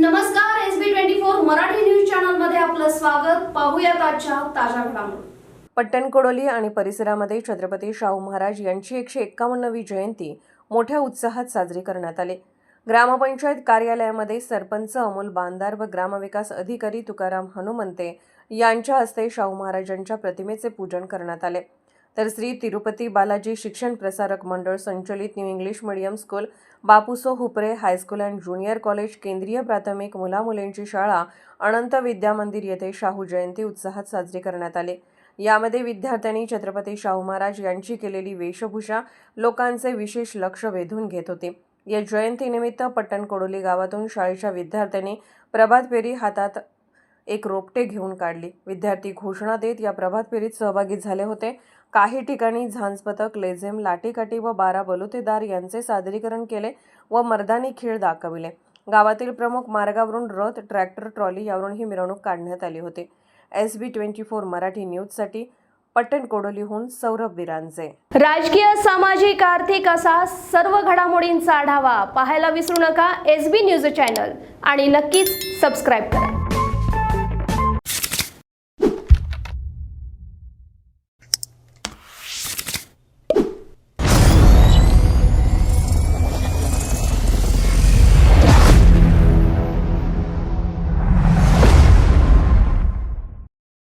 नमस्कार S B twenty four Marathi news चॅनलमध्ये आपलं स्वागत. पाहूया आजच्या ताज्या घडामोडी. पट्टणकोडोली आणि परिसरामध्ये छत्रपती शाहू महाराज यांची एकशे एक्कावन्नवी जयंती मोठ्या उत्साहात साजरी करण्यात आली. ग्रामपंचायत कार्यालयामध्ये सरपंच अमोल बांदार व ग्रामविकास अधिकारी तुकाराम हनुमंते यांच्या हस्ते शाहू महाराजांच्या प्रतिमेचे पूजन करण्यात आले. तर श्री तिरुपती बालाजी शिक्षण प्रसारक मंडळ संचलित new English medium school Bapuso Hupare high school and junior college केंद्रीय प्राथमिक मुलामुलींची शाळा अनंत विद्या मंदिर येथे शाहू जयंती उत्साहात साजरी करण्यात आली. यामध्ये विद्यार्थ्यांनी छत्रपती शाहू महाराज यांची केलेली वेशभूषा लोकांचे विशेष लक्ष वेधून घेत होते. या जयंतीनिमित्त पट्टणकोडोली गावातून शाळेच्या विद्यार्थ्यांनी प्रभात फेरी हातात एक रोपटे घेऊन काढली. विद्यार्थी घोषणा देत या प्रभात फेरीत सहभागी झाले होते. काही ठिकाणी झांजपथक लेझेम लाठीकाठी व बारा बलुतेदार यांचे सादरीकरण केले व मर्दानी खेळ दाखविले. गावातील प्रमुख मार्गावरून रथ ट्रॅक्टर ट्रॉली यावरून ही मिरवणूक काढण्यात आली होती. S B twenty four Marathi न्यूजसाठी पट्टण कोडोलीहून सौरभ बिरांचे राजकीय सामाजिक आर्थिक असा सर्व घडामोडींचा आढावा पाहायला विसरू नका एस बी न्यूज चॅनल आणि नक्कीच सबस्क्राईब करा.